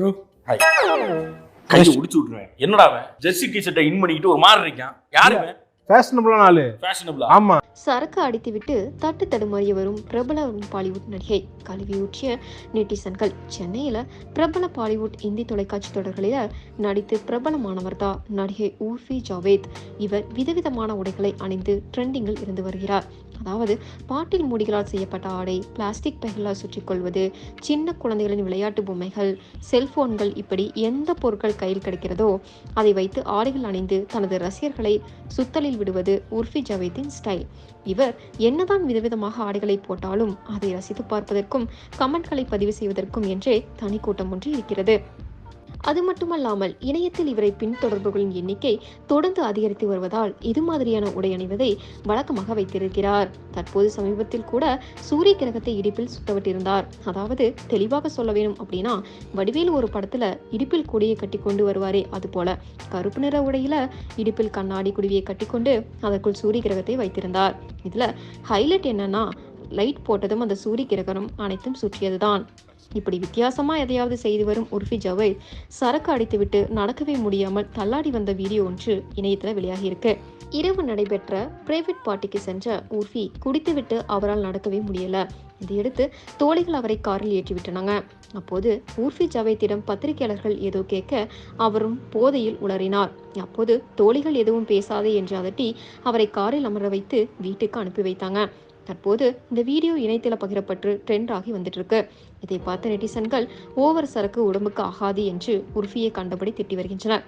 Hi கையை உடிச்சு விட்டுருவேன். என்னடா அவன்? ஜெர்சி டி ஷர்ட்டை இன் பண்ணிக்கிட்டு ஒரு மாதிரி இருக்கான். யாருமே ஃபேஷனபிளான ஆளு. ஃபேஷனபிளா ஆமா. சரக்கு அடித்துவிட்டு தட்டு தடுமாறிய வரும் பிரபல பாலிவுட் நடிகை கழுவியூற்றிய நெட்டிசன்கள். சென்னையில் பிரபல பாலிவுட் இந்தி தொலைக்காட்சி தொடர்களில் நடித்து பிரபலமானவர் தான் நடிகை ஊர்ஃபி ஜாவேத். இவர் விதவிதமான உடைகளை அணிந்து ட்ரெண்டிங்கில் இருந்து வருகிறார். அதாவது பாட்டில் மூடிகளால் செய்யப்பட்ட ஆடை பிளாஸ்டிக் பைகளால் சுற்றி கொள்வது சின்ன குழந்தைகளின் விளையாட்டு பொம்மைகள் செல்போன்கள் இப்படி எந்த பொருட்கள் கையில் கிடைக்கிறதோ அதை வைத்து ஆடைகள் அணிந்து தனது ரசிகர்களை சுத்தலில் விடுவது உர்ஃபி ஜவேத்தின் ஸ்டைல். இவர் என்னதான் விதவிதமாக ஆடைகளை போட்டாலும் அதை ரசித்து பார்ப்பதற்கும் கமெண்ட்களை பதிவு செய்வதற்கும் என்றே தனி கூட்டம் ஒன்று இருக்கிறது. அது மட்டுமல்லாமல் இணையத்தில் இவரை பின்தொடர்புகளின் எண்ணிக்கை தொடர்ந்து அதிகரித்து வருவதால் இது மாதிரியான உடை அணிவதை வழக்கமாக வைத்திருக்கிறார். தற்போது சமீபத்தில் கூட சூரிய கிரகத்தை இடுப்பில் சுத்தவிட்டிருந்தார் அதாவது தெளிவாக சொல்ல வேணும் அப்படின்னா வடிவேல் ஒரு படத்துல இடுப்பில் கொடியை கட்டி கொண்டு வருவாரே அது போல கருப்பு நிற உடையில இடுப்பில் கண்ணாடி குடிவியை கட்டிக்கொண்டு அதற்குள் சூரிய கிரகத்தை வைத்திருந்தார். இதுல ஹைலைட் என்னன்னா லைட் போட்டதும் அந்த சூரிய கிரகணம் அனைத்தும் சுற்றியதுதான். இப்படி வித்தியாசமா எதையாவது செய்து வரும் உர்ஃபி ஜவை சரக்கு அடித்துவிட்டு நடக்கவே முடியாமல் தள்ளாடி வந்த வீடியோ ஒன்று இணையத்துல வெளியாகியிருக்கு. இரவு நடைபெற்ற பிரைவேட் பார்ட்டிக்கு சென்ற உர்ஃபி குடித்துவிட்டு அவரால் நடக்கவே முடியல. இதையடுத்து தோழிகள் அவரை காரில் ஏற்றி விட்டனாங்க அப்போது ஊர்ஃபி ஜவேத்திடம் பத்திரிகையாளர்கள் ஏதோ கேட்க அவரும் போதையில் உளறினார். அப்போது தோழிகள் எதுவும் பேசாதே என்று அதட்டி அவரை காரில் அமர வைத்து வீட்டுக்கு அனுப்பி வைத்தாங்க. தற்போது இந்த வீடியோ இணையத்தில் பகிரப்பட்டு ட்ரெண்ட் ஆகி வந்துட்டு இருக்கு இதை பார்த்த நெட்டிசன்கள் ஓவர் சரக்கு உடம்புக்கு ஆகாது என்று உர்ஃபியை கண்டபடி திட்டி வருகின்றனர்.